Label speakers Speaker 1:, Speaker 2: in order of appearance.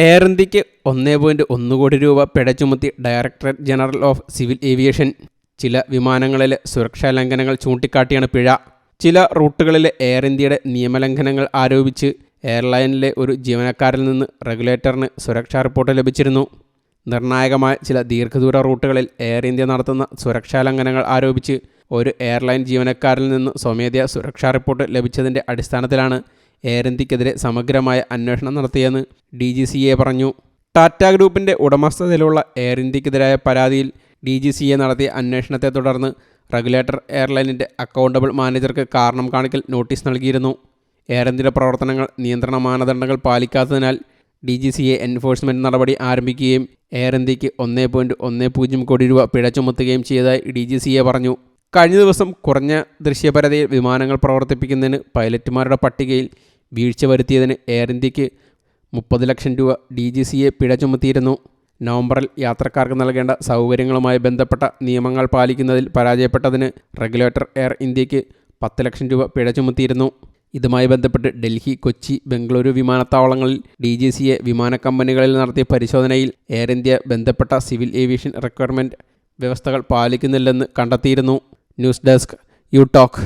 Speaker 1: Air ഇന്ത്യയ്ക്ക് ഒന്നേ point ഒന്ന് കോടി രൂപ പിഴ ചുമത്തി directorate general of civil aviation ചില വിമാനങ്ങളിലെ സുരക്ഷാ ലംഘനങ്ങൾ ചൂണ്ടിക്കാട്ടിയാണ് പിഴ. ചില റൂട്ടുകളിലെ എയർ ഇന്ത്യയുടെ നിയമലംഘനങ്ങൾ ആരോപിച്ച് എയർലൈനിലെ ഒരു ജീവനക്കാരിൽ നിന്ന് റെഗുലേറ്ററിന് സുരക്ഷാ റിപ്പോർട്ട് ലഭിച്ചിരുന്നു. നിർണായകമായ ചില ദീർഘദൂര റൂട്ടുകളിൽ എയർ ഇന്ത്യ നടത്തുന്ന സുരക്ഷാ ലംഘനങ്ങൾ ആരോപിച്ച് ഒരു എയർലൈൻ ജീവനക്കാരിൽ നിന്ന് സ്വമേധയാ സുരക്ഷാ റിപ്പോർട്ട് ലഭിച്ചതിന്റെ അടിസ്ഥാനത്തിലാണ് എയർ ഇന്ത്യക്കെതിരെ സമഗ്രമായ അന്വേഷണം നടത്തിയെന്ന് ഡി ജി സി എ പറഞ്ഞു. ടാറ്റ ഗ്രൂപ്പിന്റെ ഉടമസ്ഥതയിലുള്ള എയർ ഇന്ത്യക്കെതിരായ പരാതിയിൽ ഡി ജി സി എ നടത്തിയ അന്വേഷണത്തെ തുടർന്ന് റെഗുലേറ്റർ എയർലൈനിന്റെ അക്കൗണ്ടബിൾ മാനേജർക്ക് കാരണം കാണിക്കൽ നോട്ടീസ് നൽകിയിരുന്നു. എയർ ഇന്ത്യയുടെ പ്രവർത്തനങ്ങൾ നിയന്ത്രണ മാനദണ്ഡങ്ങൾ പാലിക്കാത്തതിനാൽ D G C A enforcement നടപടി ആരംഭിക്കുകയും എയർ ഇന്ത്യയ്ക്ക് ഒന്നേ പോയിന്റ് ഒന്നേ പൂജ്യം കോടി രൂപ പിഴ ചുമത്തുകയും ചെയ്തതായി ഡി ജി സി എ പറഞ്ഞു. കഴിഞ്ഞ ദിവസം കുറഞ്ഞ ദൃശ്യപരതയിൽ വിമാനങ്ങൾ പ്രവർത്തിപ്പിക്കുന്നതിന് പൈലറ്റുമാരുടെ പട്ടികയിൽ വീഴ്ച വരുത്തിയതിന് എയർ ഇന്ത്യയ്ക്ക് മുപ്പത് ലക്ഷം രൂപ ഡി ജി സി എ പിഴ ചുമത്തിയിരുന്നു. നവംബറിൽ യാത്രക്കാർക്ക് നൽകേണ്ട സൗകര്യങ്ങളുമായി ബന്ധപ്പെട്ട നിയമങ്ങൾ പാലിക്കുന്നതിൽ പരാജയപ്പെട്ടതിന് റെഗുലേറ്റർ എയർ ഇന്ത്യയ്ക്ക് പത്ത് ലക്ഷം രൂപ പിഴ ചുമത്തിയിരുന്നു. ഇതുമായി ബന്ധപ്പെട്ട് ഡൽഹി കൊച്ചി ബംഗളൂരു വിമാനത്താവളങ്ങളിൽ ഡി ജി സി എ വിമാന കമ്പനികളിൽ നടത്തിയ പരിശോധനയിൽ എയർ ഇന്ത്യ ബന്ധപ്പെട്ട സിവിൽ ഏവിയേഷൻ റിക്വയർമെന്റ് വ്യവസ്ഥകൾ പാലിക്കുന്നില്ലെന്ന് കണ്ടെത്തിയിരുന്നു. News desk you talk